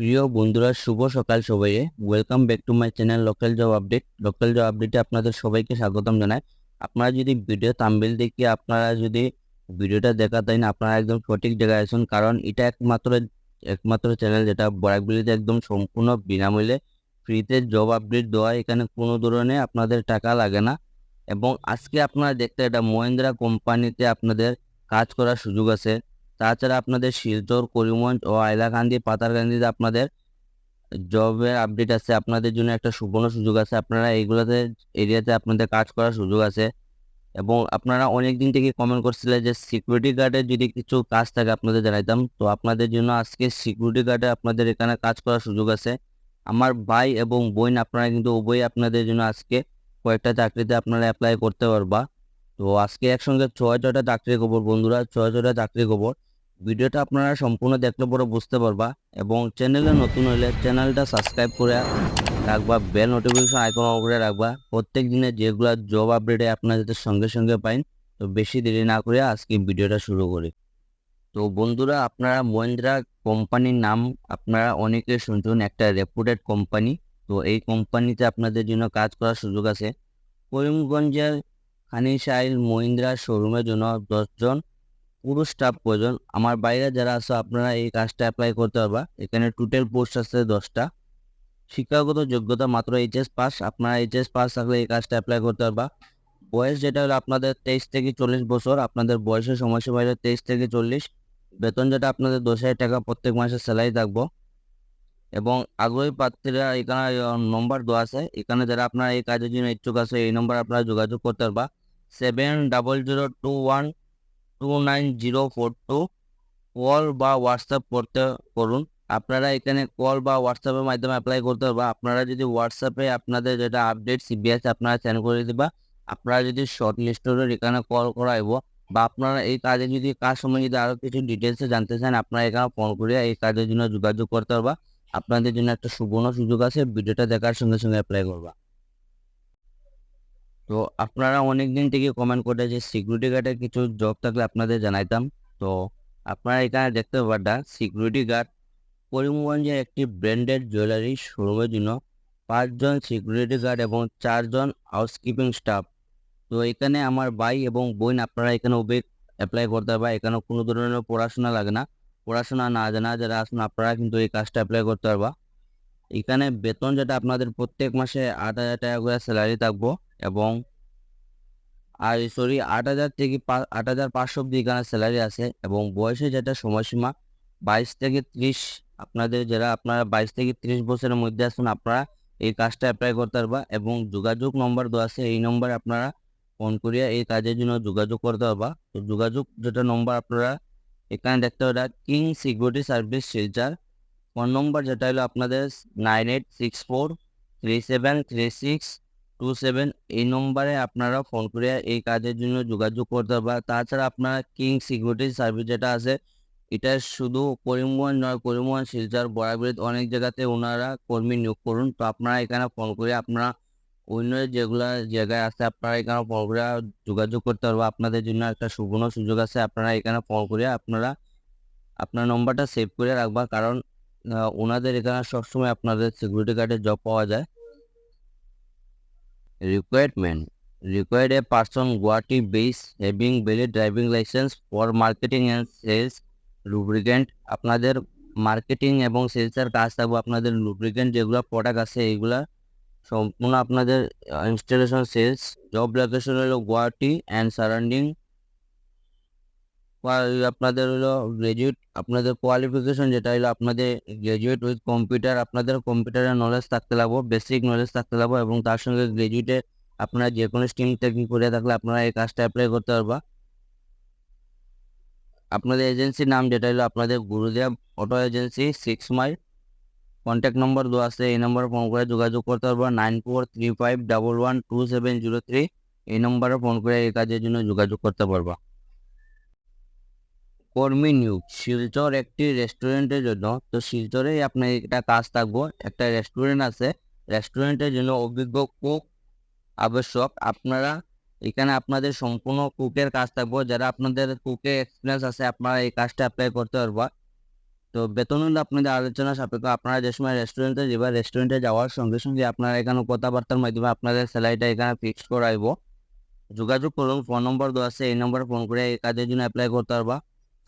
প্রিয় বন্ধুরা, শুভ সকাল সবাইকে। Welcome back to my channel local job update local job আপডেটে আপনাদের সবাইকে স্বাগতম জানাই। আপনারা যদি ভিডিও তাম্বিল দেখে আপনারা যদি ভিডিওটা দেখা তাই না, আপনারা একদম সঠিক জায়গায় আসুন কারণ এটা একমাত্র একমাত্র চ্যানেল যেটা বরাকবিলিতে একদম সম্পূর্ণ বিনামূল্যে ফ্রিতে জব আপডেট দেওয়া। এখানে কোনো ধরনের আপনাদের টাকা লাগে না। এবং আজকে আপনারা দেখতে, এটা মহিন্দ্রা কোম্পানিতে আপনাদের কাজ করার সুযোগ আছে। তাছাড়া আপনাদের শিলচর, করিমগঞ্জ ও হাইলাকান্দি, পাতারকান্দিতে আপনাদের জবের আপডেট আছে। আপনাদের জন্য একটা সুবর্ণ সুযোগ আছে। আপনারা এইগুলোতে, এরিয়াতে আপনাদের কাজ করার সুযোগ আছে। এবং আপনারা অনেক দিন থেকে কমেন্ট করছিলেন যে সিকিউরিটি গার্ডের যদি কিছু কাজ থাকে আপনাদের জানাইতাম। তো আপনাদের জন্য আজকে সিকিউরিটি গার্ডে আপনাদের এখানে কাজ করার সুযোগ আছে। আমার ভাই এবং বোন, আপনারা কিন্তু উভয়ই আপনাদের জন্য আজকে কয়েকটা চাকরিতে আপনারা অ্যাপ্লাই করতে পারবা। তো আজকে একসঙ্গে ছয় ছয়টা চাকরি খবর বন্ধুরা, ছয় ছয়টা চাকরি খবর। ভিডিওটা আপনারা সম্পূর্ণ দেখলে পরে বুঝতে পারবা এবং চ্যানেলে নতুন হলে চ্যানেলটা সাবস্ক্রাইব করে রাখবা, বেল নোটিফিকেশন আইকন অন করে রাখবা। প্রত্যেক দিনে যেগুলা জব আপডেটে আপনাদের সঙ্গে সঙ্গে পাইন তো বেশি দেরি না করে আজকে ভিডিওটা শুরু করি। তো বন্ধুরা, আপনারা মহিন্দ্রা কোম্পানির নাম, আপনারা অনেকে শুনছেন একটা রেপুটেড কোম্পানি তো এই কোম্পানিতে আপনাদের জন্য কাজ করার সুযোগ আছে। করিমগঞ্জের খানিশাইল মহিন্দ্রা শোরুমের জন্য দশজন পুরো স্টাফ প্রয়োজন আমার বাইরে যারা আছে, আপনারা এই কাজটা অ্যাপ্লাই করতে পারবা। এখানে টোটাল পোস্ট আছে দশটা। শিক্ষাগত যোগ্যতা মাত্র এইচএস পাস আপনারা এইচএস পাস থাকলে এই কাজটা অ্যাপ্লাই করতে পারবা। বয়স যেটা হলো আপনাদের তেইশ থেকে চল্লিশ বছর। আপনাদের বয়সের সময়সীমা হলো তেইশ থেকে চল্লিশ। বেতন যেটা আপনাদের দশ হাজার টাকা প্রত্যেক মাসে স্যালারি থাকব। এবং আগ্রহী প্রার্থীরা এখানে নম্বর দেওয়া আছে। এখানে যারা আপনারা এই কাজের জন্য ইচ্ছুক আছে, এই নম্বর আপনারা যোগাযোগ করতে পারবা। Seven double zero two one two nine zero four two call বা হোয়াটসঅ্যাপ করতে করুন। আপনারা এখানে কল বা হোয়াটসঅ্যাপের মাধ্যমে অ্যাপ্লাই করতে পারবা আপনারা যদি হোয়াটসঅ্যাপে আপনাদের যেটা আপডেট সিবিএস আপনারা সেন্ড করে দিবা আপনারা যদি শর্ট লিস্টের এখানে কল করাইব বা আপনারা এই কাজে যদি কাজ সময় যদি আরও কিছু ডিটেলসে জানতে চান, আপনারা এখানে ফোন করে এই কাজের জন্য যোগাযোগ করতে পারবা। আপনাদের জন্য একটা সুবর্ণ সুযোগ আছে, ভিডিওটা দেখার সঙ্গে সঙ্গে অ্যাপ্লাই করবা। তো আপনারা অনেক দিন থেকে কমেন্ট করে যে সিকিউরিটি গার্ডের কিছু জব থাকলে আপনাদের জানাইতাম। তো আপনারা এখানে দেখতে পারবা সিকিউরিটি গার্ড করিমগঞ্জের একটি ব্র্যান্ডেড জুয়েলারি শোরুমের জন্য পাঁচজন সিকিউরিটি গার্ড এবং চারজন হাউসকিপিং স্টাফ তো এখানে আমার ভাই এবং বোন আপনারা এখানে উবে অ্যাপ্লাই করতে পারবা এখানে কোনো ধরনের পড়াশোনা লাগে না। পড়াশোনা না জানা যারা আসুন আপনারা কিন্তু এই কাজটা অ্যাপ্লাই করতে পারবা। এখানে বেতন যেটা আপনাদের প্রত্যেক মাসে আট হাজার টাকা করে স্যালারি থাকব এবং আর সরি আট হাজার থেকে আট হাজার পাঁচশো অব্দি এখানে স্যালারি আছে এবং বয়সে যেটা সময়সীমা বাইশ থেকে ত্রিশ, আপনাদের যারা আপনারা বাইশ থেকে ত্রিশ বছরের মধ্যে আসুন আপনারা এই কাজটা অ্যাপ্লাই করতে পারবা এবং যোগাযোগ নম্বর দেওয়া আছে এই নম্বরে আপনারা ফোন করিয়া এই কাজের জন্য যোগাযোগ করতে পারবা। তো যোগাযোগ যেটা নম্বর আপনারা এখানে দেখতে পারা king security service Silchar phone number যেটা হলো আপনাদের nine eight six four three seven three six two seven, এই নম্বরে আপনারা ফোন করে এই কাজের জন্য যোগাযোগ করতে পারবা তাছাড়া আপনারা কিং সিকিউরিটি সার্ভিস যেটা আছে, এটা শুধু করিমগঞ্জ নয়, করিমগঞ্জ, শিলচর বরাবর অনেক জায়গাতে ওনারা কর্মী নিয়োগ করুন। তো আপনারা এখানে ফোন করে আপনারা অন্য যেগুলা জায়গায় আছে, আপনারা এখানে ফোন করে যোগাযোগ করতে পারব আপনাদের জন্য একটা সুবর্ণ সুযোগ আছে, আপনারা এখানে ফোন করে আপনারা আপনার নম্বরটা সেভ করে রাখবা। কারণ ওনাদের এখানে সবসময় আপনাদের সিকিউরিটি গার্ডের জব পাওয়া যায়। Requirement required a person Guwahati base having valid driving license for marketing and sales lubricant আপনাদের মার্কেটিং এবং সেলসের কাজ থাকবে, আপনাদের লুব্রিকেন্ট যেগুলো প্রোডাক্ট আছে এইগুলা, সম্পূর্ণ আপনাদের ইনস্টলেশন সেলস জব লোকেশন হলো গুয়াহাটি অ্যান্ড সারাউন্ডিং আপনাদের হলো গ্রাজুয়েট আপনাদের কোয়ালিফিকেশন যেটা হলো আপনাদের গ্রাজুয়েট উইথ কম্পিউটার আপনাদের কম্পিউটারের নলেজ থাকতে লাগবো বেসিক নলেজ থাকতে লাগবো এবং তার সঙ্গে গ্রাজুয়েটে আপনারা যে কোনো স্ট্রিম থেকে করে থাকলে আপনারা এই কাজটা অ্যাপ্লাই করতে পারবা। আপনাদের এজেন্সির নাম যেটা হলো আপনাদের Gurudev auto agency six mile contact number দেওয়া আছে, এই নম্বরে ফোন করে যোগাযোগ করতে পারব nine four three five double one two seven zero three এই নম্বরে ফোন করে এই কাজের জন্য যোগাযোগ করতে পারবা। কর্মী নিয়োগ। শিলচর একটি রেস্টুরেন্টের জন্য। তো শিলচরে আপনার একটা কাজ থাকব। একটা রেস্টুরেন্ট আছে। রেস্টুরেন্টের জন্য অভিজ্ঞ কুক আবশ্যক। আপনারা এখানে আপনাদের সম্পূর্ণ কুকের কাজ থাকব। যারা আপনাদের কুকে এক্সপিরিয়েন্স আছে, আপনারা এই কাজটা অ্যাপ্লাই করতে পারবা। তো বেতন আপনাদের আলোচনা সাপেক্ষ। আপনারা যে সময় রেস্টুরেন্টে যাবা রেস্টুরেন্টে যাওয়ার সঙ্গে সঙ্গে আপনারা এখানে কথাবার্তার মাধ্যমে আপনাদের স্যালারিটা এখানে ফিক্স করাইব। যোগাযোগ করুন। ফোন নম্বর দেওয়া আছে। এই নম্বরে ফোন করে এই কাজের জন্য অ্যাপ্লাই করতে পারবা।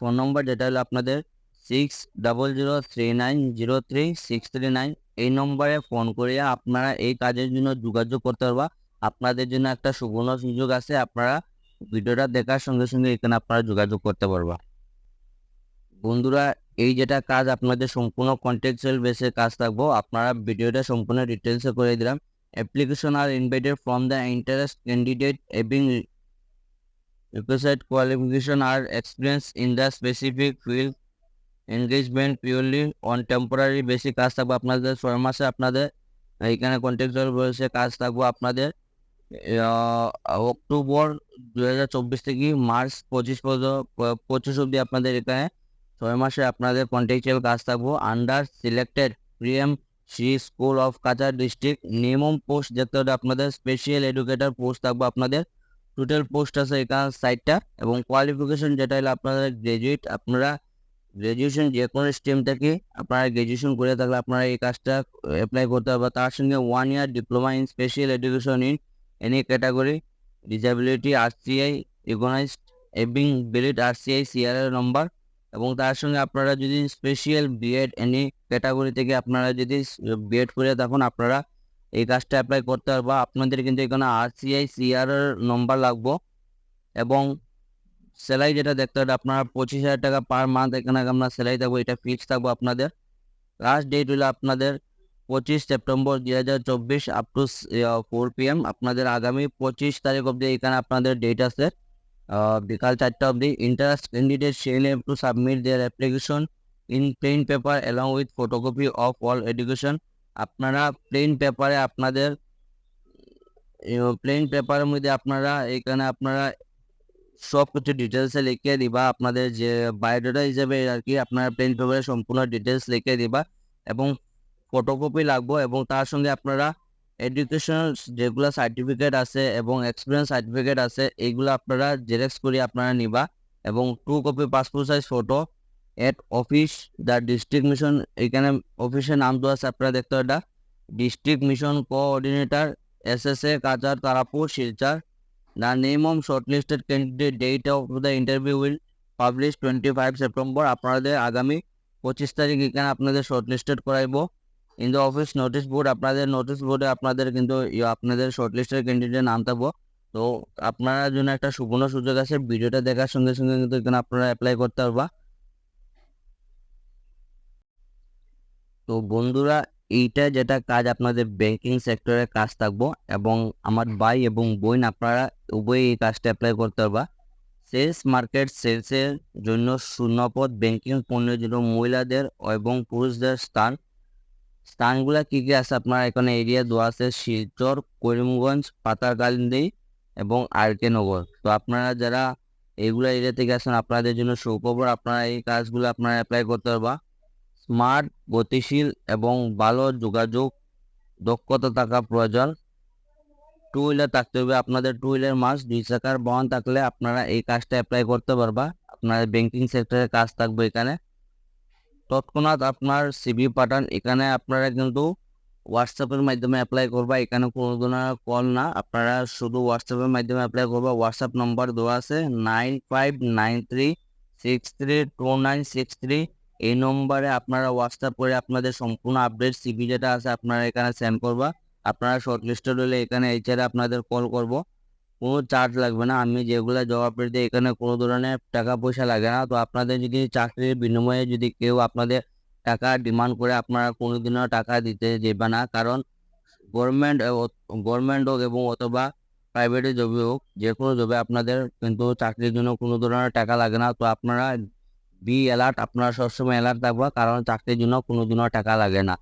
ফোন নম্বর যেটা হলো আপনাদের six double zero three nine zero three six three nine, এই নম্বরে ফোন করিয়া আপনারা এই কাজের জন্য যোগাযোগ করতে পারবা। আপনাদের জন্য একটা সুবর্ণ সুযোগ আছে, আপনারা ভিডিওটা দেখার সঙ্গে সঙ্গে এখানে আপনারা যোগাযোগ করতে পারবা। বন্ধুরা, এই যেটা কাজ আপনাদের সম্পূর্ণ কন্টেক্সুয়াল বেসে কাজ থাকব, আপনারা ভিডিওটা সম্পূর্ণ ডিটেলসে করে দিলাম। Application are invited from the interest candidate এবং requisite qualification or experience in the specific field. Engagement purely on temporary basic কাজ থাকবে আপনাদের, ছয় মাসে আপনাদের। এইখানে কন্ট্রাকচুয়াল বয়সে কাজ থাকব আপনাদের। অক্টোবর দু হাজার চব্বিশ থেকে মার্চ পঁচিশ পর্যন্ত পঁচিশ অব্দি আপনাদের এখানে ছয় মাসে আপনাদের কন্ট্রাকচুয়াল কাজ থাকব। আন্ডার সিলেক্টেড প্রিএম C school of Cachar district minimum post দেখতে হবে আপনাদের স্পেশাল এডুকেটর পোস্ট থাকব আপনাদের। টোটাল পোস্ট আছে এখানে সাইটটা এবং কোয়ালিফিকেশন যেটা হলো আপনাদের গ্রাজুয়েট আপনারা গ্রাজুয়েশন যে কোনো স্ট্রিম থেকে আপনারা গ্রাজুয়েশন করে থাকলে আপনারা এই কাজটা অ্যাপ্লাই করতে হবে। তার সঙ্গে one year diploma in special education in any category disability RCI recognised এবং ভ্যালিড আরসিআই সিআরএর নম্বর এবং তার সঙ্গে আপনারা যদি স্পেশাল বিএড এনি ক্যাটাগরি থেকে আপনারা যদি বিএড করে থাকুন আপনারা এই কাজটা অ্যাপ্লাই করতে পারবা। আপনাদের কিন্তু এখানে আরসিআই সিআর নম্বর লাগবো। এবং স্যালারি যেটা দেখতে হবে আপনারা পঁচিশ হাজার টাকা পার মান্থ এখানে আমরা স্যালারি থাকব এটা ফিক্স থাকব আপনাদের। লাস্ট ডেট হলো আপনাদের পঁচিশ সেপ্টেম্বর দুই হাজার চব্বিশ up to four P M আপনাদের আগামী পঁচিশ তারিখ অবধি এখানে আপনাদের ডেট আছে। বিকাল চারটা অবধি। Interest candidate shall to submit their application in plain paper along with photocopy of all education আপনারা প্লেন পেপারে আপনাদের প্লেন পেপারের মধ্যে আপনারা এখানে আপনারা সব কিছু ডিটেলসে লিখে দিবা। আপনাদের যে বায়োডাটা হিসেবে আর কি আপনারা প্লেন পেপারে সম্পূর্ণ ডিটেলস লিখে দিবা এবং ফটোকপি লাগবো এবং তার সঙ্গে আপনারা এডুকেশনাল যেগুলো সার্টিফিকেট আছে এবং এক্সপিরিয়েন্স সার্টিফিকেট আছে, এইগুলো আপনারা জেরক্স করে আপনারা নিবা এবং two copy passport size photo at office the district mission এখানে অফিসের নাম দেওয়া আছে, আপনারা দেখতে এটা district mission coordinator S S A Cachar Tarapur, Silchar. The name of shortlisted candidate date of the interview will publish twenty five September আপনাদের আগামী পঁচিশ তারিখ এখানে আপনাদের shortlisted করাইবো। In the office notice board আপনাদের নোটিশ বোর্ডে আপনাদের কিন্তু আপনাদের শর্টলিস্টেড ক্যান্ডিডেট নাম থাকব। তো আপনারা জন্য একটা সুবর্ণ সুযোগ আছে, ভিডিওটা দেখার সঙ্গে সঙ্গে কিন্তু এখানে আপনারা অ্যাপ্লাই করতে পারবা। তো বন্ধুরা এইটা যেটা কাজ আপনাদের ব্যাংকিং সেক্টরে কাজ থাকব এবং আমার ভাই এবং বোন আপনারা উভয়ই এই কাজটা অ্যাপ্লাই করতে পারবা। সেলস মার্কেট সেলসের জন্য শূন্যপদ ব্যাংকিং পণ্যের জন্য মহিলাদের এবং পুরুষদের স্থান। স্থানগুলো কি কী আছে আপনার এখানে এরিয়া দেওয়া আছে? শিলচর, করিমগঞ্জ পাতাকান্দি এবং আরকে নগর তো আপনারা যারা এইগুলা এরিয়া থেকে আসেন আপনাদের জন্য সুখবর, আপনারা এই কাজগুলো আপনারা অ্যাপ্লাই করতে পারবা। স্মার্ট, গতিশীল এবং ভালো যোগাযোগ, দক্ষতা থাকা প্রয়োজন। টু হুইলার থাকতে হবে। আপনাদের টু হুইলার মাস দুই চাকার বহন থাকলে আপনারা এই কাজটা অ্যাপ্লাই করতে পারবা। আপনার ব্যাংকিং সেক্টরে কাজ থাকবে এখানে। তৎক্ষণাৎ আপনার সিভি পাঠান। এখানে আপনারা কিন্তু হোয়াটসঅ্যাপের মাধ্যমে অ্যাপ্লাই করবা। এখানে কোনো ধরনের কল না। আপনারা শুধু হোয়াটসঅ্যাপের মাধ্যমে অ্যাপ্লাই করবা। হোয়াটসঅ্যাপ নম্বর দেওয়া আছে nine five nine three six three two nine six three এই নম্বরে আপনারা হোয়াটসঅ্যাপ করে আপনাদের সম্পূর্ণ আপডেট সিভি যেটা আছে আপনারা এখানে সেন্ড করবা। আপনারা শর্টলিস্টেড হলে এখানে এইচারে আপনাদের কল করব। কোনো চার্জ লাগবে না। আমি যেগুলো জবাব দিই এখানে কোনো ধরনের টাকা পয়সা লাগে না। তো আপনাদের যদি চাকরির বিনিময়ে যদি কেউ আপনাদের টাকা ডিমান্ড করে আপনারা কোনোদিনও টাকা দিতে যাবে না। কারণ গভর্নমেন্ট গভর্নমেন্ট হোক এবং অথবা প্রাইভেটে জবে হোক, যে কোনো জবে আপনাদের কিন্তু চাকরির জন্য কোনো ধরনের টাকা লাগে না। তো আপনারা বি অ্যালার্ট আপনারা সবসময় অ্যালার্ট থাকবা কারণ চাকরির জন্য কোনোদিনও টাকা লাগে না।